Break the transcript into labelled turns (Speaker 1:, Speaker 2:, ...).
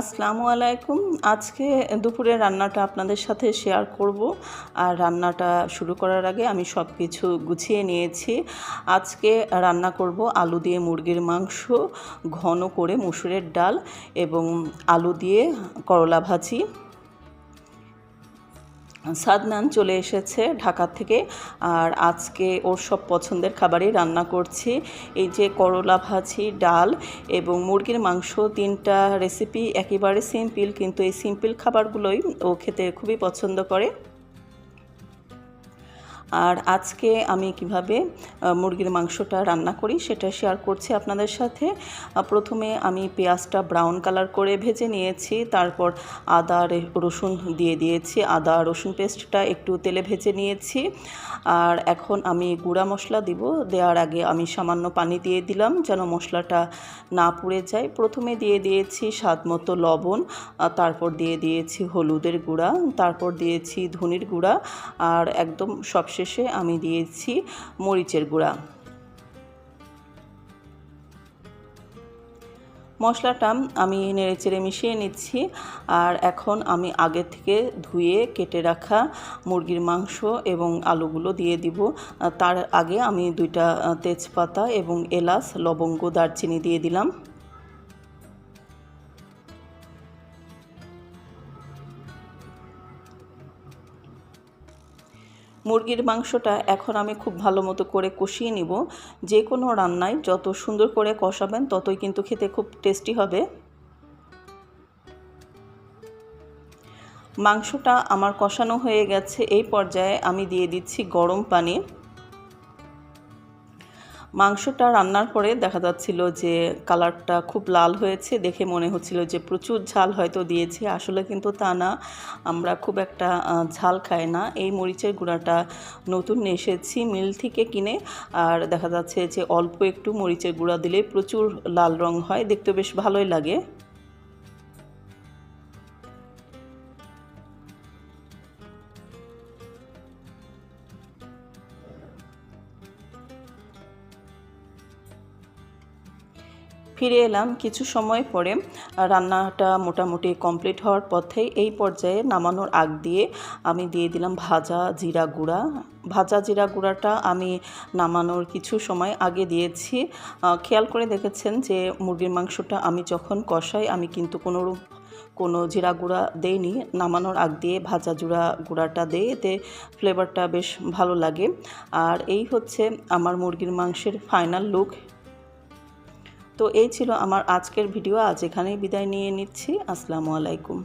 Speaker 1: আসসালামু আলাইকুম। আজকে দুপুরে রান্নাটা আপনাদের সাথে শেয়ার করব। আর রান্নাটা শুরু করার আগে আমি সব কিছু গুছিয়ে নিয়েছি। আজকে রান্না করব আলু দিয়ে মুরগির মাংস, ঘন করে মুসুরের ডাল এবং আলু দিয়ে করলা ভাজি। সাদনান চলে এসেছে ঢাকা থেকে। আর আজকে ওর সব পছন্দের খাবারই রান্না করছি। এই যে করলা ভাজি, ডাল এবং মুরগির মাংস, তিনটা রেসিপি একেবারে সিম্পল কিন্তু এই সিম্পল খাবারগুলোই ও খেতে খুবই পছন্দ করে। আর আজকে আমি কীভাবে মুরগির মাংসটা রান্না করি সেটা শেয়ার করছি আপনাদের সাথে। প্রথমে আমি পেঁয়াজটা ব্রাউন কালার করে ভেজে নিয়েছি, তারপর আদা রসুন দিয়ে দিয়েছি। আদা, রসুন পেস্টটা একটু তেলে ভেজে নিয়েছি। আর এখন আমি গুঁড়া মশলা দিব, দেওয়ার আগে আমি সামান্য পানি দিয়ে দিলাম যেন মশলাটা না পুড়ে যায়। প্রথমে দিয়ে দিয়েছি স্বাদ মতো লবণ তারপর দিয়ে দিয়েছি হলুদের গুঁড়া, তারপর দিয়েছি ধনির গুঁড়া, আর একদম সব সবশেষে আমি দিয়েছি মরিচের গুঁড়া। মশলাটা আমি নেড়েচেড়ে মিশিয়ে নিচ্ছি আর এখন আমি আগে থেকে ধুয়ে কেটে রাখা মুরগির মাংস এবং আলুগুলো দিয়ে দিব। তার আগে আমি দুইটা তেজপাতা এবং এলাচ, লবঙ্গ, দারচিনি দিয়ে দিলাম। মুরগির মাংসটা এখন আমি খুব ভালো মতো করে কষিয়ে নিব। যে কোনো রান্নায় যত সুন্দর করে কষাবেন ততই কিন্তু খেতে খুব টেস্টি হবে। মাংসটা আমার কষানো হয়ে গেছে। এই পর্যায়ে আমি দিয়ে দিচ্ছি গরম পানি। মাংসটা রান্নার পরে দেখা যাচ্ছিল যে কালারটা খুব লাল হয়েছে, দেখে মনে হচ্ছিল যে প্রচুর ঝাল হয়তো দিয়েছে। আসলে কিন্তু তা না, আমরা খুব একটা ঝাল খাই না। এই মরিচের গুঁড়াটা নতুন এসেছি মিল থেকে কিনে, আর দেখা যাচ্ছে যে অল্প একটু মরিচের গুঁড়া দিলে প্রচুর লাল রং হয়, দেখতে বেশ ভালোই লাগে। ফিরে এলাম কিছু সময় পরে। রান্নাটা মোটামুটি কমপ্লিট হওয়ার পথে এই পর্যায়ে নামানোর আগ দিয়ে আমি দিয়ে দিলাম ভাজা জিরা গুঁড়া। ভাজা জিরা গুঁড়াটা আমি নামানোর কিছু সময় আগে দিয়েছি। খেয়াল করে দেখেছেন যে মুরগির মাংসটা আমি যখন কষাই আমি কিন্তু কোনো কোনো জিরা গুঁড়া দেইনি। নামানোর আগ দিয়ে ভাজা জুড়া গুঁড়াটা দেই এতে ফ্লেভারটা বেশ ভালো লাগে। আর এই হচ্ছে আমার মুরগির মাংসের ফাইনাল লুক তো এই ছিল আমার আজকের ভিডিও। আজ এখানেই বিদায় নিয়ে নিচ্ছি। আসসালামু আলাইকুম।